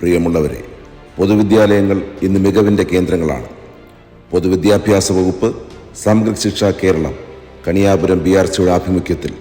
പ്രിയമുള്ളവരെ പൊതുവിദ്യാലയങ്ങൾ ഇന്ന് മികവിന്റെ കേന്ദ്രങ്ങളാണ്. പൊതുവിദ്യാഭ്യാസ വകുപ്പ് സമഗ്ര ശിക്ഷ കേരളം കണിയാപുരം ബി ആർ സിയുടെ ആഭിമുഖ്യത്തിൽ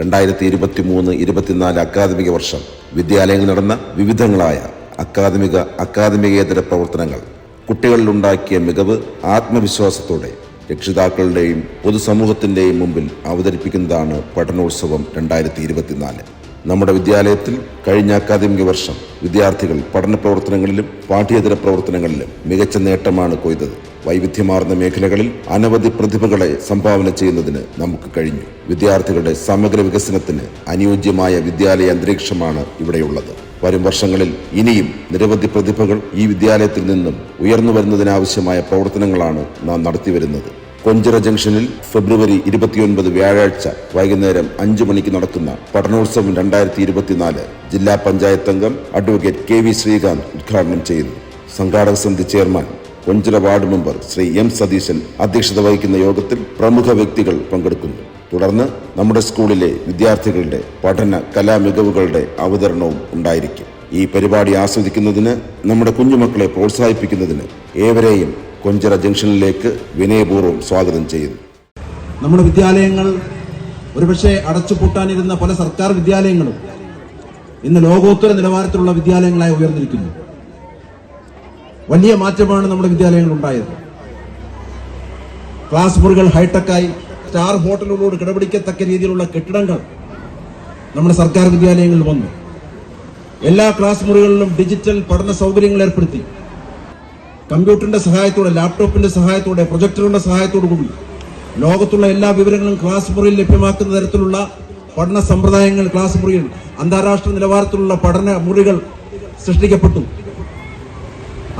രണ്ടായിരത്തി ഇരുപത്തി മൂന്ന് ഇരുപത്തിനാല് അക്കാദമിക വർഷം വിദ്യാലയങ്ങളിൽ നടന്ന വിവിധങ്ങളായ അക്കാദമിക അക്കാദമികേതര പ്രവർത്തനങ്ങൾ കുട്ടികളിലുണ്ടാക്കിയ മികവ് ആത്മവിശ്വാസത്തോടെ രക്ഷിതാക്കളുടെയും പൊതുസമൂഹത്തിന്റെയും മുമ്പിൽ അവതരിപ്പിക്കുന്നതാണ് പഠനോത്സവം രണ്ടായിരത്തി ഇരുപത്തിനാല് നമ്മുടെ വിദ്യാലയത്തിൽ കഴിഞ്ഞ അക്കാദമിക വർഷം വിദ്യാർത്ഥികൾ പഠന പ്രവർത്തനങ്ങളിലും പാഠ്യേതര പ്രവർത്തനങ്ങളിലും മികച്ച നേട്ടമാണ് കൊയ്തത്. വൈവിധ്യമാർന്ന മേഖലകളിൽ അനവധി പ്രതിഭകളെ സംഭാവന ചെയ്യുന്നതിന് നമുക്ക് കഴിഞ്ഞു. വിദ്യാർത്ഥികളുടെ സമഗ്ര വികസനത്തിന് അനുയോജ്യമായ വിദ്യാലയ അന്തരീക്ഷമാണ് ഇവിടെയുള്ളത്. വരും വർഷങ്ങളിൽ ഇനിയും നിരവധി പ്രതിഭകൾ ഈ വിദ്യാലയത്തിൽ നിന്നും ഉയർന്നു വരുന്നതിനാവശ്യമായ പ്രവർത്തനങ്ങളാണ് നാം നടത്തിവരുന്നത്. കൊഞ്ചിറ ജംഗ്ഷനിൽ ഫെബ്രുവരി ഇരുപത്തിയൊൻപത് വ്യാഴാഴ്ച വൈകുന്നേരം അഞ്ചു മണിക്ക് നടക്കുന്ന പഠനോത്സവം രണ്ടായിരത്തി ഇരുപത്തിനാല് ജില്ലാ പഞ്ചായത്ത് അംഗം അഡ്വക്കേറ്റ് കെ വി ശ്രീകാന്ത് ഉദ്ഘാടനം ചെയ്യുന്നു സംഘാടക സമിതി chairman Konchira ward member Shri M Satheesan അധ്യക്ഷത വഹിക്കുന്ന യോഗത്തിൽ പ്രമുഖ വ്യക്തികൾ പങ്കെടുക്കുന്നു. തുടർന്ന് നമ്മുടെ സ്കൂളിലെ വിദ്യാർത്ഥികളുടെ പഠന കലാമികവുകളുടെ അവതരണവും ഉണ്ടായിരിക്കും. ഈ പരിപാടി ആസ്വദിക്കുന്നതിന് നമ്മുടെ കുഞ്ഞുമക്കളെ പ്രോത്സാഹിപ്പിക്കുന്നതിന് ഏവരെയും കൊഞ്ചിറ ജംഗ്ഷനിലേക്ക് വിനയപൂർവം സ്വാഗതം ചെയ്യുന്നു. നമ്മുടെ വിദ്യാലയങ്ങൾ ഒരുപക്ഷെ അടച്ചുപൂട്ടാനിരുന്ന പല സർക്കാർ വിദ്യാലയങ്ങളും ഇന്ന് ലോകോത്തര നിലവാരത്തിലുള്ള വിദ്യാലയങ്ങളായി ഉയർന്നിരിക്കുന്നു. വലിയ മാറ്റമാണ് നമ്മുടെ വിദ്യാലയങ്ങൾ ഉണ്ടായത് ക്ലാസ് മുറികൾ ഹൈടെക്കായി സ്റ്റാർ ഹോട്ടലുകളോട് കിടപിടിക്കത്തക്ക രീതിയിലുള്ള കെട്ടിടങ്ങൾ നമ്മുടെ സർക്കാർ വിദ്യാലയങ്ങളിൽ വന്നു. എല്ലാ ക്ലാസ് മുറികളിലും ഡിജിറ്റൽ പഠന സൗകര്യങ്ങൾ ഏർപ്പെടുത്തി. കമ്പ്യൂട്ടറിന്റെ സഹായത്തോടെ ലാപ്ടോപ്പിന്റെ സഹായത്തോടെ പ്രൊജക്ടറിന്റെ സഹായത്തോടു കൂടി ലോകത്തുള്ള എല്ലാ വിവരങ്ങളും ക്ലാസ് മുറിയിൽ ലഭ്യമാക്കുന്ന തരത്തിലുള്ള പഠന സമ്പ്രദായങ്ങൾ ക്ലാസ് മുറിയിൽ അന്താരാഷ്ട്ര നിലവാരത്തിലുള്ള പഠന മുറികൾ സൃഷ്ടിക്കപ്പെട്ടു.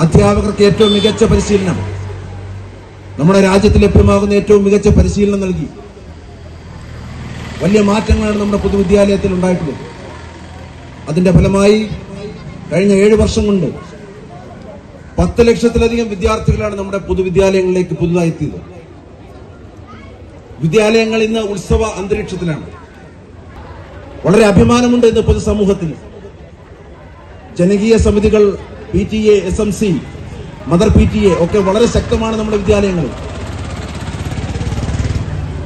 അധ്യാപകർക്ക് ഏറ്റവും മികച്ച പരിശീലനം നമ്മുടെ രാജ്യത്ത് ലഭ്യമാകുന്ന ഏറ്റവും മികച്ച പരിശീലനം നൽകി. വലിയ മാറ്റങ്ങളാണ് നമ്മുടെ പൊതുവിദ്യാലയത്തിൽ ഉണ്ടായിട്ടുള്ളത്. അതിന്റെ ഫലമായി കഴിഞ്ഞ ഏഴ് വർഷം കൊണ്ട് പത്ത് ലക്ഷത്തിലധികം വിദ്യാർത്ഥികളാണ് നമ്മുടെ പൊതുവിദ്യാലയങ്ങളിലേക്ക് പുതുതായി എത്തിയത്. വിദ്യാലയങ്ങൾ ഇന്ന് ഉത്സവ അന്തരീക്ഷത്തിലാണ്. വളരെ അഭിമാനമുണ്ട് ഇന്ന് പൊതുസമൂഹത്തിന്. ജനകീയ സമിതികൾ P T A S M C mother P T A ഒക്കെ വളരെ ശക്തമാണ് നമ്മുടെ വിദ്യാലയങ്ങൾ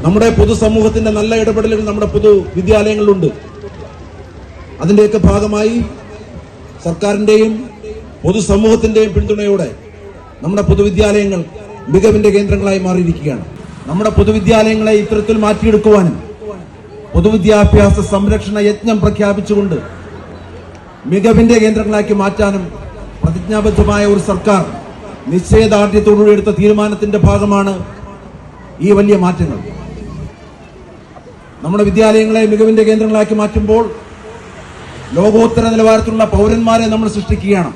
നമ്മുടെ പൊതുസമൂഹത്തിന്റെ നല്ല ഇടപെടലുകൾ നമ്മുടെ പൊതു വിദ്യാലയങ്ങളിലുണ്ട് അതിന്റെയൊക്കെ ഭാഗമായി സർക്കാരിന്റെയും പൊതുസമൂഹത്തിന്റെയും പിന്തുണയോടെ നമ്മുടെ പൊതുവിദ്യാലയങ്ങൾ മികവിന്റെ കേന്ദ്രങ്ങളായി മാറിയിരിക്കുകയാണ്. നമ്മുടെ പൊതുവിദ്യാലയങ്ങളെ ഇത്തരത്തിൽ മാറ്റിയെടുക്കുവാനും പൊതുവിദ്യാഭ്യാസ സംരക്ഷണ യജ്ഞം പ്രഖ്യാപിച്ചുകൊണ്ട് മികവിന്റെ കേന്ദ്രങ്ങളാക്കി മാറ്റാനും പ്രതിജ്ഞാബദ്ധമായ ഒരു സർക്കാർ നിശ്ചയദാർഢ്യത്തോടുകൂടി എടുത്ത തീരുമാനത്തിന്റെ ഭാഗമാണ് ഈ വലിയ മാറ്റങ്ങൾ. നമ്മുടെ വിദ്യാലയങ്ങളെ മികവിന്റെ കേന്ദ്രങ്ങളാക്കി മാറ്റുമ്പോൾ ലോകോത്തര നിലവാരത്തിലുള്ള പൗരന്മാരെ നമ്മൾ സൃഷ്ടിക്കുകയാണ്.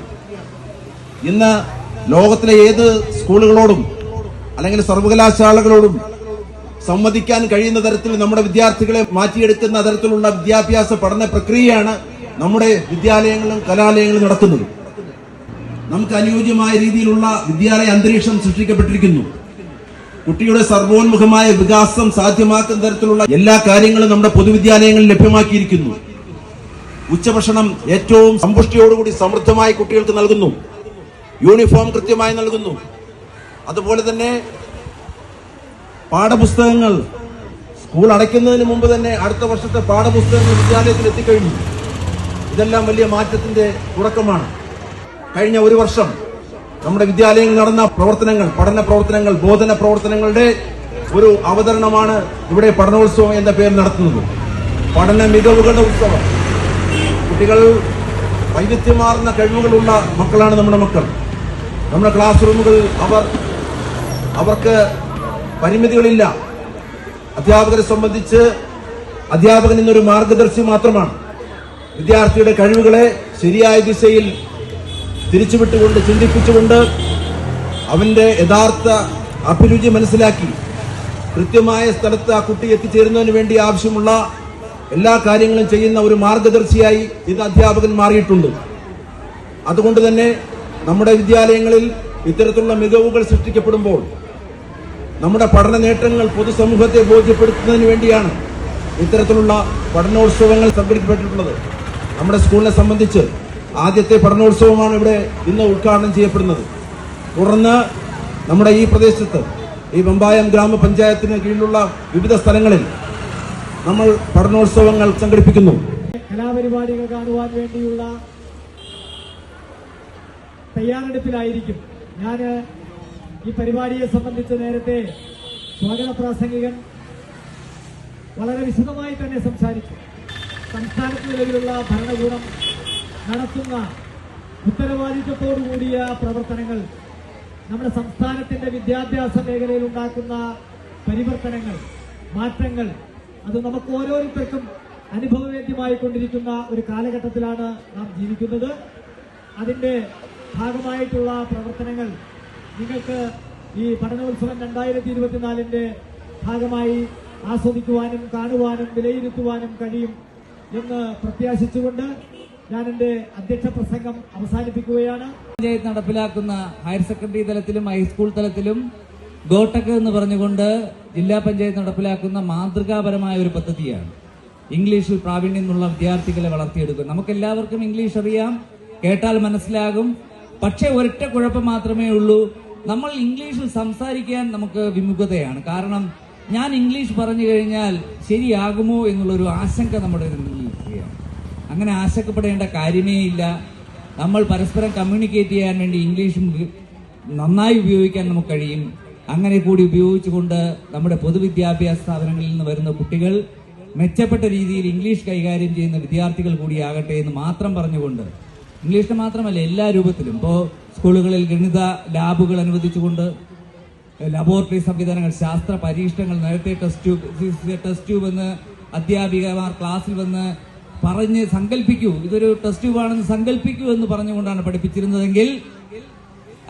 ഇന്ന് ലോകത്തിലെ ഏത് സ്കൂളുകളോടും അല്ലെങ്കിൽ സർവകലാശാലകളോടും സംവദിക്കാൻ കഴിയുന്ന തരത്തിൽ നമ്മുടെ വിദ്യാർത്ഥികളെ മാറ്റിയെടുക്കുന്ന തരത്തിലുള്ള വിദ്യാഭ്യാസ പഠന പ്രക്രിയയാണ് നമ്മുടെ വിദ്യാലയങ്ങളും കലാലയങ്ങളും നടത്തുന്നത് നമുക്ക് അനുയോജ്യമായ രീതിയിലുള്ള വിദ്യാലയ അന്തരീക്ഷം സൃഷ്ടിക്കപ്പെട്ടിരിക്കുന്നു. കുട്ടിയുടെ സർവോന്മുഖമായ വികാസം സാധ്യമാക്കുന്ന തരത്തിലുള്ള എല്ലാ കാര്യങ്ങളും നമ്മുടെ പൊതുവിദ്യാലയങ്ങളിൽ ലഭ്യമാക്കിയിരിക്കുന്നു. ഉച്ചഭക്ഷണം ഏറ്റവും സമ്പുഷ്ടിയോടുകൂടി സമൃദ്ധമായി കുട്ടികൾക്ക് നൽകുന്നു. യൂണിഫോം കൃത്യമായി നൽകുന്നു. അതുപോലെ തന്നെ പാഠപുസ്തകങ്ങൾ സ്കൂൾ അടയ്ക്കുന്നതിന് മുമ്പ് തന്നെ അടുത്ത വർഷത്തെ പാഠപുസ്തകങ്ങൾ വിദ്യാലയത്തിൽ എത്തിക്കഴിഞ്ഞു. ഇതെല്ലാം വലിയ മാറ്റത്തിന്റെ തുടക്കമാണ്. കഴിഞ്ഞ ഒരു വർഷം നമ്മുടെ വിദ്യാലയങ്ങളിൽ നടന്ന പ്രവർത്തനങ്ങൾ പഠന പ്രവർത്തനങ്ങൾ ബോധന പ്രവർത്തനങ്ങളുടെ ഒരു അവതരണമാണ് ഇവിടെ പഠനോത്സവം എന്ന പേരിൽ നടത്തുന്നത്. പഠന മികവുകളുടെ ഉത്സവം. കുട്ടികൾ വൈവിധ്യമാർന്ന കഴിവുകളുള്ള മക്കളാണ് നമ്മുടെ മക്കൾ. നമ്മുടെ ക്ലാസ് റൂമുകൾ അവർ അവർക്ക് പരിമിതികളില്ല. അധ്യാപകരെ സംബന്ധിച്ച് അധ്യാപകൻ ഇന്നൊരു മാർഗദർശി മാത്രമാണ്. വിദ്യാർത്ഥിയുടെ കഴിവുകളെ ശരിയായ ദിശയിൽ തിരിച്ചുവിട്ടുകൊണ്ട് ചിന്തിപ്പിച്ചുകൊണ്ട് അവന്റെ യഥാർത്ഥ അഭിരുചി മനസ്സിലാക്കി കൃത്യമായ സ്ഥലത്ത് ആ കുട്ടി എത്തിച്ചേരുന്നതിന് വേണ്ടി ആവശ്യമുള്ള എല്ലാ കാര്യങ്ങളും ചെയ്യുന്ന ഒരു മാർഗദർശിയായി ഇന്ന് അധ്യാപകൻ മാറിയിട്ടുണ്ട്. അതുകൊണ്ട് തന്നെ നമ്മുടെ വിദ്യാലയങ്ങളിൽ ഇത്തരത്തിലുള്ള മികവുകൾ സൃഷ്ടിക്കപ്പെടുമ്പോൾ നമ്മുടെ പഠന നേട്ടങ്ങൾ പൊതുസമൂഹത്തെ ബോധ്യപ്പെടുത്തുന്നതിന് വേണ്ടിയാണ് ഇത്തരത്തിലുള്ള പഠനോത്സവങ്ങൾ സംഘടിപ്പിക്കപ്പെട്ടിട്ടുള്ളത്. നമ്മുടെ സ്കൂളിനെ സംബന്ധിച്ച് ആദ്യത്തെ പഠനോത്സവമാണ് ഇവിടെ ഇന്ന് ഉദ്ഘാടനം ചെയ്യപ്പെടുന്നത്. തുടർന്ന് നമ്മുടെ ഈ പ്രദേശത്ത് ഈ വെമ്പായം ഗ്രാമപഞ്ചായത്തിന് കീഴിലുള്ള വിവിധ സ്ഥലങ്ങളിൽ നമ്മൾ പഠനോത്സവങ്ങൾ സംഘടിപ്പിക്കുന്നു. കലാപരിപാടികൾ കാണുവാൻ വേണ്ടിയുള്ള തയ്യാറെടുപ്പിലായിരിക്കും. ഞാൻ ഈ പരിപാടിയെ സംബന്ധിച്ച് നേരത്തെ സ്വാഗത പ്രാസംഗികൻ വളരെ വിശദമായി തന്നെ സംസാരിച്ചു. സംസ്ഥാനത്ത് നിലവിലുള്ള ഭരണകൂടം നടത്തുന്ന ഉത്തരവാദിത്വത്തോടുകൂടിയ പ്രവർത്തനങ്ങൾ നമ്മുടെ സംസ്ഥാനത്തിന്റെ വിദ്യാഭ്യാസ മേഖലയിൽ ഉണ്ടാക്കുന്ന പരിവർത്തനങ്ങൾ മാറ്റങ്ങൾ അത് നമുക്ക് ഓരോരുത്തർക്കും അനുഭവവേദ്യമായിക്കൊണ്ടിരിക്കുന്ന ഒരു കാലഘട്ടത്തിലാണ് നാം ജീവിക്കുന്നത്. അതിന്റെ ഭാഗമായിട്ടുള്ള പ്രവർത്തനങ്ങൾ നിങ്ങൾക്ക് ഈ പഠനോത്സവം രണ്ടായിരത്തി ഇരുപത്തിനാലിന്റെ ഭാഗമായി ആസ്വദിക്കുവാനും കാണുവാനും വിലയിരുത്തുവാനും കഴിയും എന്ന് പ്രത്യാശിച്ചുകൊണ്ട് ഞാൻ എന്റെ അധ്യക്ഷ പ്രസംഗം അവസാനിപ്പിക്കുകയാണ്. പഞ്ചായത്ത് നടപ്പിലാക്കുന്ന ഹയർ സെക്കൻഡറി തലത്തിലും ഹൈസ്കൂൾ തലത്തിലും ഗോട്ടക് എന്ന് പറഞ്ഞുകൊണ്ട് ജില്ലാ പഞ്ചായത്ത് നടപ്പിലാക്കുന്ന മാതൃകാപരമായ ഒരു പദ്ധതിയാണ്. ഇംഗ്ലീഷിൽ പ്രാവീണ്യം എന്നുള്ള വിദ്യാർത്ഥികളെ വളർത്തിയെടുക്കും നമുക്കെല്ലാവർക്കും ഇംഗ്ലീഷ് അറിയാം കേട്ടാൽ മനസ്സിലാകും. പക്ഷേ ഒരൊറ്റ കുഴപ്പം മാത്രമേ ഉള്ളൂ. നമ്മൾ ഇംഗ്ലീഷിൽ സംസാരിക്കാൻ നമുക്ക് വിമുഖതയാണ്. കാരണം ഞാൻ ഇംഗ്ലീഷ് പറഞ്ഞു കഴിഞ്ഞാൽ ശരിയാകുമോ എന്നുള്ളൊരു ആശങ്ക നമ്മുടെ നിലനിൽക്കുകയാണ് അങ്ങനെ ആശങ്കപ്പെടേണ്ട കാര്യമേ ഇല്ല. നമ്മൾ പരസ്പരം കമ്മ്യൂണിക്കേറ്റ് ചെയ്യാൻ വേണ്ടി ഇംഗ്ലീഷും നന്നായി ഉപയോഗിക്കാൻ നമുക്ക് കഴിയും. അങ്ങനെ കൂടി ഉപയോഗിച്ചുകൊണ്ട് നമ്മുടെ പൊതുവിദ്യാഭ്യാസ സ്ഥാപനങ്ങളിൽ നിന്ന് വരുന്ന കുട്ടികൾ മെച്ചപ്പെട്ട രീതിയിൽ ഇംഗ്ലീഷ് കൈകാര്യം ചെയ്യുന്ന വിദ്യാർത്ഥികൾ കൂടിയാകട്ടെ എന്ന് മാത്രം പറഞ്ഞുകൊണ്ട് ഇംഗ്ലീഷിന് മാത്രമല്ല എല്ലാ രൂപത്തിലും. ഇപ്പോൾ സ്കൂളുകളിൽ ഗണിത ലാബുകൾ അനുവദിച്ചുകൊണ്ട് ലബോറട്ടറി സംവിധാനങ്ങൾ ശാസ്ത്ര പരീക്ഷണങ്ങൾ നേരത്തെ ടെസ്റ്റ് ട്യൂബ് ടെസ്റ്റ് ട്യൂബ് എന്ന് അധ്യാപികമാർ ക്ലാസ്സിൽ വന്ന് പറഞ്ഞ് സങ്കല്പിക്കൂ ഇതൊരു ടെസ്റ്റ് ട്യൂബാണെന്ന് സങ്കല്പിക്കൂ എന്ന് പറഞ്ഞുകൊണ്ടാണ് പഠിപ്പിച്ചിരുന്നതെങ്കിൽ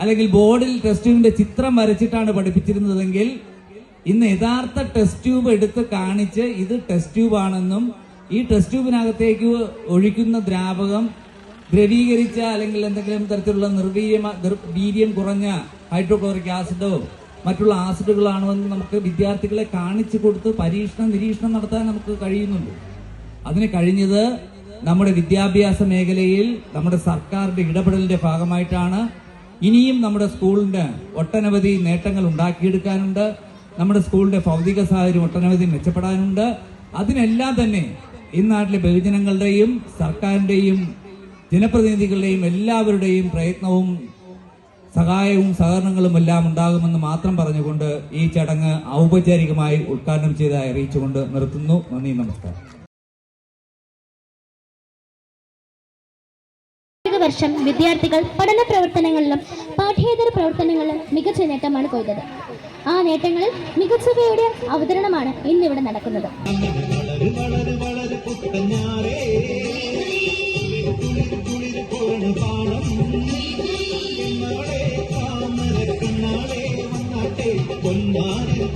അല്ലെങ്കിൽ ബോർഡിൽ ടെസ്റ്റ് ട്യൂബിന്റെ ചിത്രം വരച്ചിട്ടാണ് പഠിപ്പിച്ചിരുന്നതെങ്കിൽ ഇന്ന് യഥാർത്ഥ ടെസ്റ്റ് ട്യൂബ് എടുത്ത് കാണിച്ച് ഇത് ടെസ്റ്റ് ട്യൂബ് ആണെന്നും ഈ ടെസ്റ്റ് ട്യൂബിനകത്തേക്ക് ഒഴിക്കുന്ന ദ്രാവകം ദ്രവീകരിച്ച അല്ലെങ്കിൽ എന്തെങ്കിലും തരത്തിലുള്ള നിർവീര്യമ വീര്യം കുറഞ്ഞ ഹൈഡ്രോക്ലോറിക് ആസിഡോ മറ്റുള്ള ആസിഡുകളാണോ എന്ന് നമുക്ക് വിദ്യാർത്ഥികളെ കാണിച്ചു കൊടുത്ത് പരീക്ഷണം നിരീക്ഷണം നടത്താൻ നമുക്ക് കഴിയുന്നുണ്ട്. അതിന് കഴിഞ്ഞത് നമ്മുടെ വിദ്യാഭ്യാസ മേഖലയിൽ നമ്മുടെ സർക്കാരിന്റെ ഇടപെടലിന്റെ ഭാഗമായിട്ടാണ്. ഇനിയും നമ്മുടെ സ്കൂളിന് ഒട്ടനവധി നേട്ടങ്ങൾ ഉണ്ടാക്കിയെടുക്കാനുണ്ട്. നമ്മുടെ സ്കൂളിന്റെ ഭൗതിക സാഹചര്യം ഒട്ടനവധി മെച്ചപ്പെടാനുണ്ട്. അതിനെല്ലാം തന്നെ ഈ നാട്ടിലെ ബഹുജനങ്ങളുടെയും സർക്കാരിന്റെയും ജനപ്രതിനിധികളുടെയും എല്ലാവരുടെയും പ്രയത്നവും സഹായവും സഹകരണങ്ങളും എല്ലാം ഉണ്ടാകുമെന്ന് മാത്രം പറഞ്ഞുകൊണ്ട് ഈ ചടങ്ങ് ഔപചാരികമായി ഉദ്ഘാടനം ചെയ്ത് അറിയിച്ചുകൊണ്ട് നിർത്തുന്നു. നന്ദി നമസ്കാരം. വർഷം വിദ്യാർത്ഥികൾ പഠന പ്രവർത്തനങ്ങളിലും പാഠ്യേതര പ്രവർത്തനങ്ങളിലും മികച്ച നേട്ടമാണ് കൊയ്തത്. ആ നേട്ടങ്ങളിൽ മികച്ചവയുടെ അവതരണമാണ് ഇന്നിവിടെ നടക്കുന്നത്.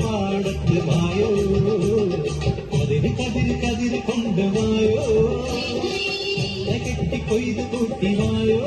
പാടത്ത് വായോ? കതിര് കതിര് കതിര് കെട്ടി കൊയ്ത് കൂട്ടി വായോ?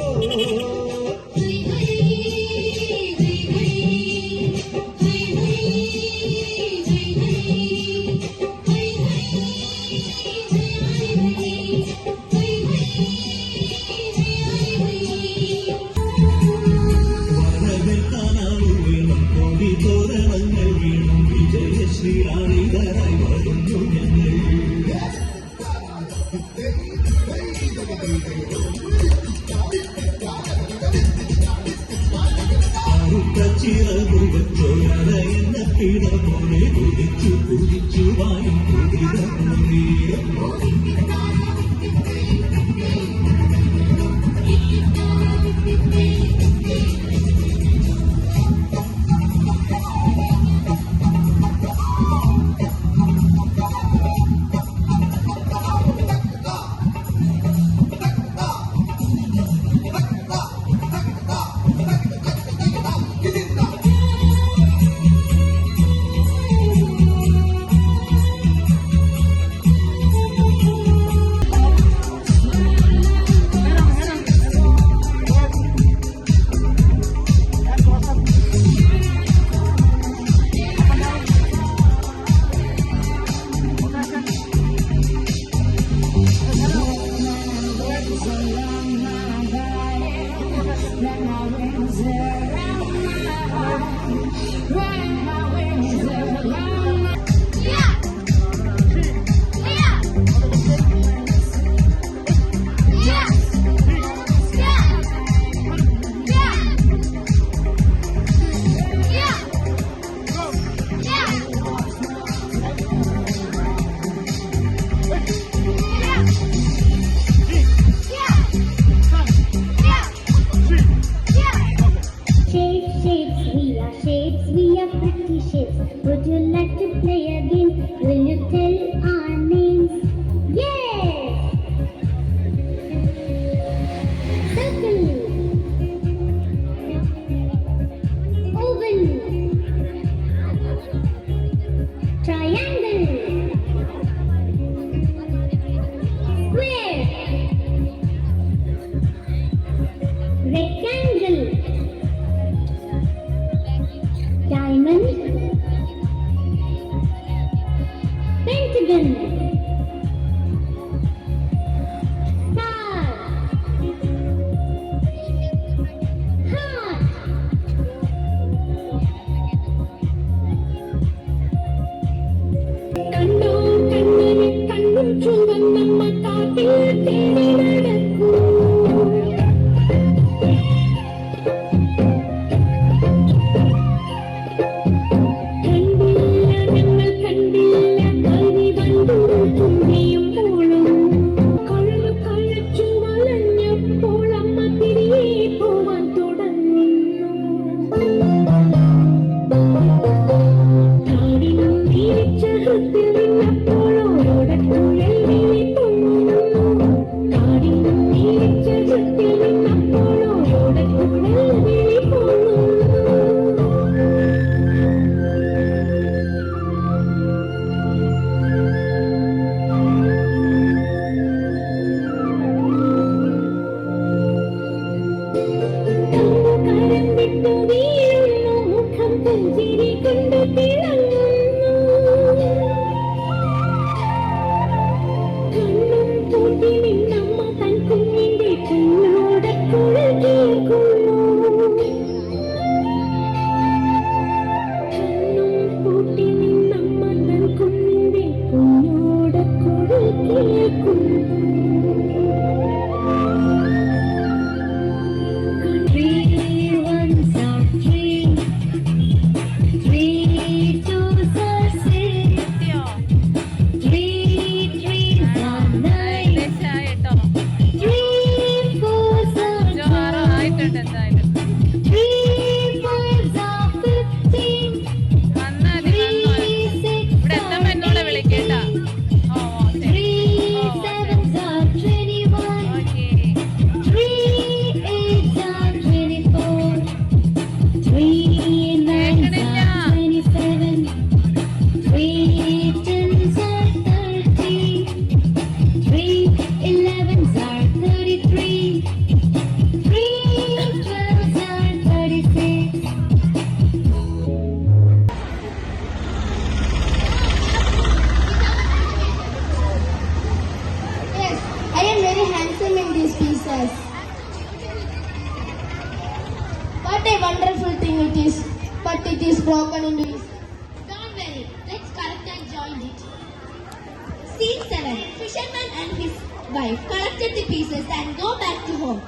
shapes we are, shapes we are, pretty shapes. Would you like to play a game? Will you tell our broken. Don't worry, let's correct and join it. Scene 7. Fisherman and his wife collected the pieces and go back to home.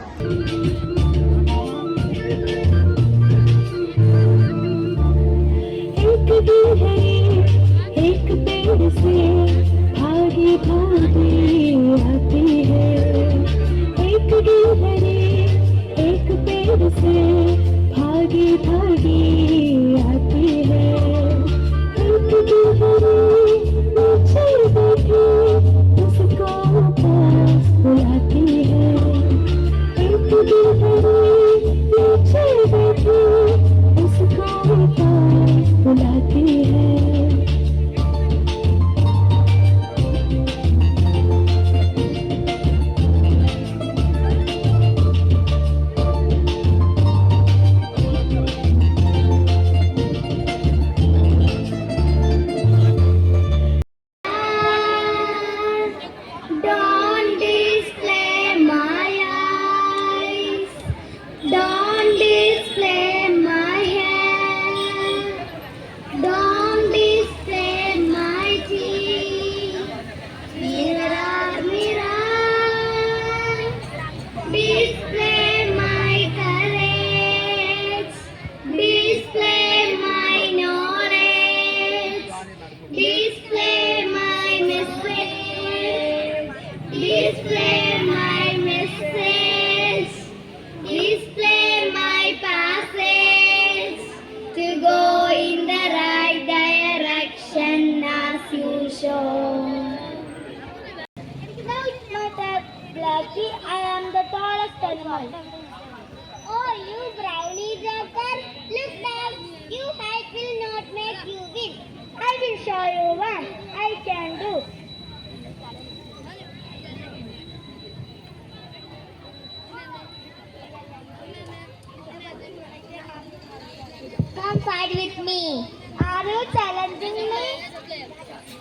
Me. Are you challenging me?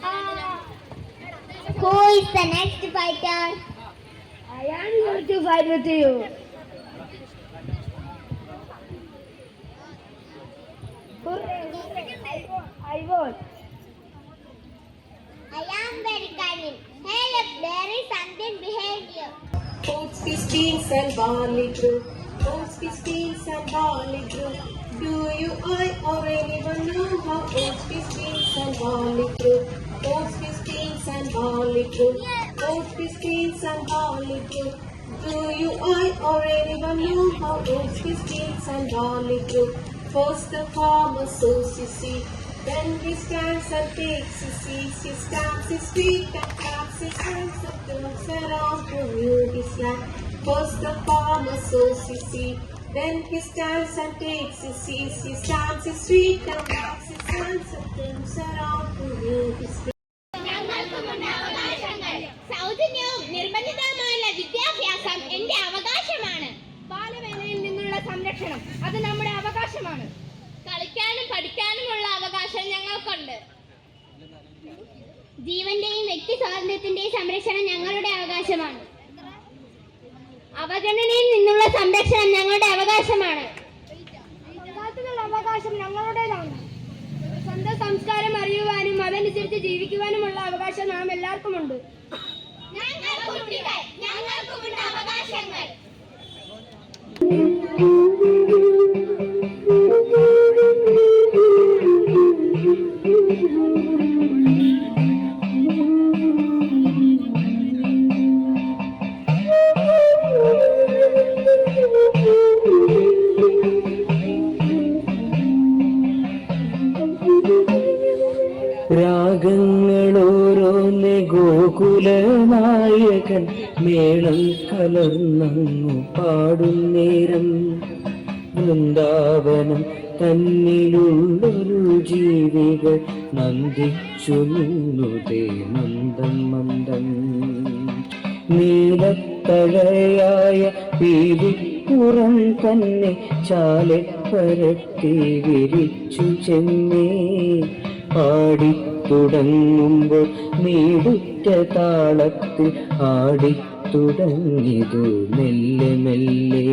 Uh, who is the next fighter? I am here to fight with you. I won. I am very cunning. Hey, look, there is something behind you. Oats, fish, beans and barley brew. Oats, fish, beans and barley brew. Or anyone know how oats, beans and barley brew? Oats, beans and barley brew. Oats, beans and barley brew. Do you, I, or anyone know how oats, beans and barley brew? First the farmer sows his seed. Then he stands and takes his seeds. He stamps his feet and claps his hands and turns around to view his land. First the farmer sows his seed. Then he stands and takes his seat, He stands his feet and walks his hands and things around to view his സൗജന്യവും വിദ്യാഭ്യാസം എന്റെ അവകാശമാണ് ബാലവേലയിൽ നിന്നുള്ള സംരക്ഷണം. അത് നമ്മുടെ അവകാശമാണ് കളിക്കാനും പഠിക്കാനുമുള്ള അവകാശം ഞങ്ങൾക്കുണ്ട് ജീവന്റെയും വ്യക്തി സ്വാതന്ത്ര്യത്തിന്റെയും സംരക്ഷണം ഞങ്ങളുടെ അവകാശമാണ്. അവഗണനയിൽ നിന്നുള്ള സംരക്ഷണം ഞങ്ങളുടെ അവകാശമാണ്. അവകാശം ഞങ്ങളുടേതാണ്. സ്വന്തം സംസ്കാരം അറിയുവാനും അതനുസരിച്ച് ജീവിക്കുവാനുമുള്ള അവകാശം നാം എല്ലാവർക്കുമുണ്ട്. അവകാശങ്ങൾ രാഗങ്ങളോരോന്നെ പരത്തി വിരിച്ചു ചെന്നേ. പാടിത്തുടങ്ങുമ്പോൾ നീടുറ്റ താളത്തിൽ ആടിത്തുടങ്ങിതു മെല്ലെ മെല്ലെ.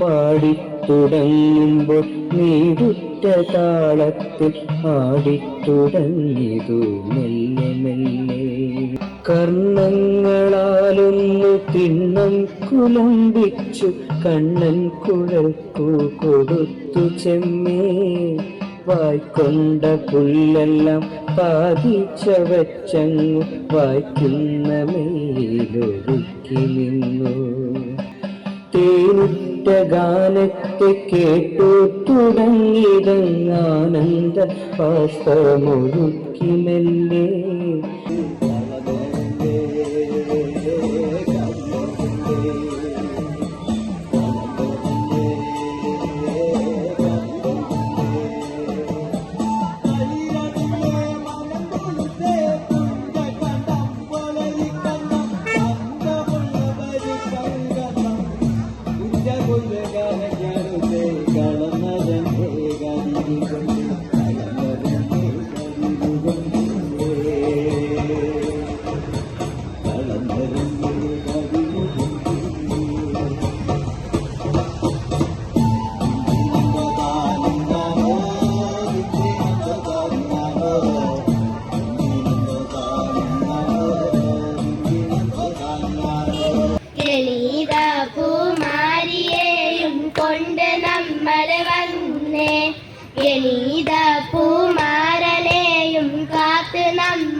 പാടിത്തുടങ്ങുമ്പോൾ നീടുറ്റ താളത്തിൽ ആടിത്തുടങ്ങിതു മെല്ലെ മെല്ലെ. കർണങ്ങളാലൊന്നു തിണ്ണം കുലമ്പിച്ചു കണ്ണൻ കുഴൽക്കു കൊടുത്തു ചെമ്മേ. വായ്ക്കൊണ്ട പുല്ലെല്ലാം പാതിച്ച വെച്ചങ്ങു വായിക്കുന്ന മേലൊരുക്കി നിന്നു. തേനുറ്റ ഗാനത്തെ കേട്ടു തുടങ്ങിയതങ്ങാനന്ദ പാസ്തമൊഴുക്കി മെല്ലെ.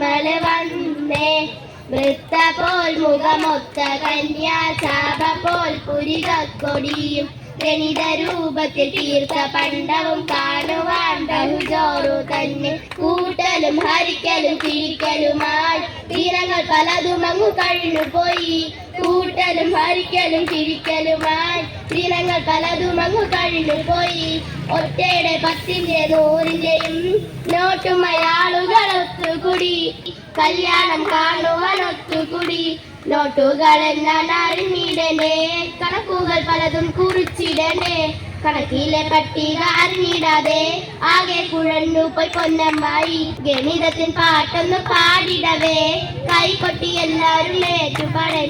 നമ്മൾ വന്നേ. വൃത്ത പോൽ മുഖമൊത്ത കന്യാശാപ പോൽ പുരികൊടിയും ജനിത രൂപത്തിൽ തീർത്ത പണ്ടവും കാണുവാൻ ബഹുജോറു തന്നെ. കൂട്ടലും ഹരിക്കലും തിരിക്കലുമായി തീരങ്ങൾ പലതും അങ്ങു കഴിഞ്ഞു പോയി. കൂട്ടലും ഹരിക്കലും തിരിക്കലുമായി തീരങ്ങൾ പലതും അങ്ങു കഴിഞ്ഞു പോയി. ഒറ്റയുടെ പത്തിന്റെ നൂറിന്റെയും നോട്ടുമയാളുകൾ ഒത്തുകൂടി. കല്യാണം കാണുവാൻ ഒത്തുകൂടി. നോട്ടുകളെല്ലാം അറിഞ്ഞിടണ്ടേ കണക്കുകൾ പലതും കുറിച്ചിടണ്ടേ കണക്കിലെ പട്ടിക അറിഞ്ഞിടാതെ ആകെ കുഴന്നു പോയി പൊന്നമ്മായി. ഗണിതത്തിൻ പാട്ടൊന്ന് പാടിടവേ. കൈകൊട്ടി എല്ലാവരും ഏറ്റുപാടൻ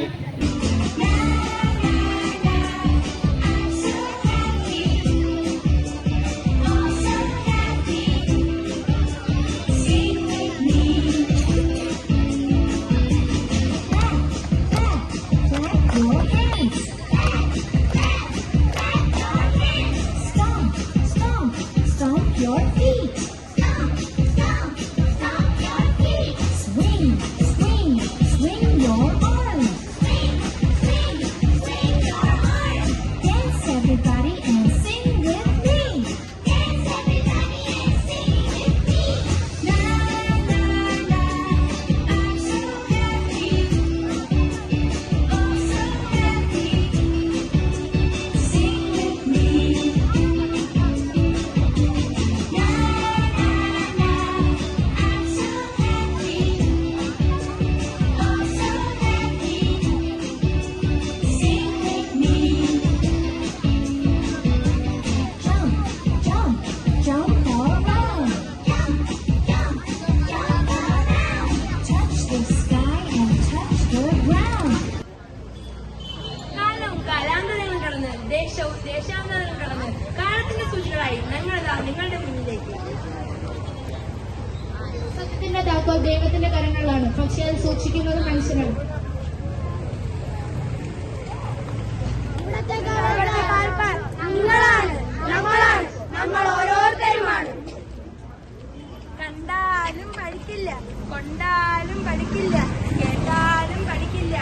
പഠിക്കില്ല. കൊണ്ടാലും പഠിക്കില്ല. കേട്ടാലും പഠിക്കില്ല.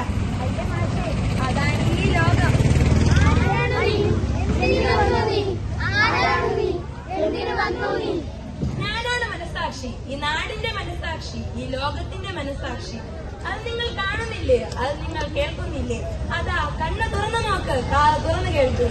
അയ്യ മാഷെ അതാണ് ഈ ലോകം. ഞാനാണ് മനസാക്ഷി. ഈ നാടിന്റെ മനസാക്ഷി ഈ ലോകത്തിന്റെ മനസാക്ഷി. അത് നിങ്ങൾ കാണുന്നില്ലേ? അത് നിങ്ങൾ കേൾക്കുന്നില്ലേ? അതാ കണ്ണ് തുറന്നു നോക്ക് കാ തുറന്നു കേൾക്കൂ.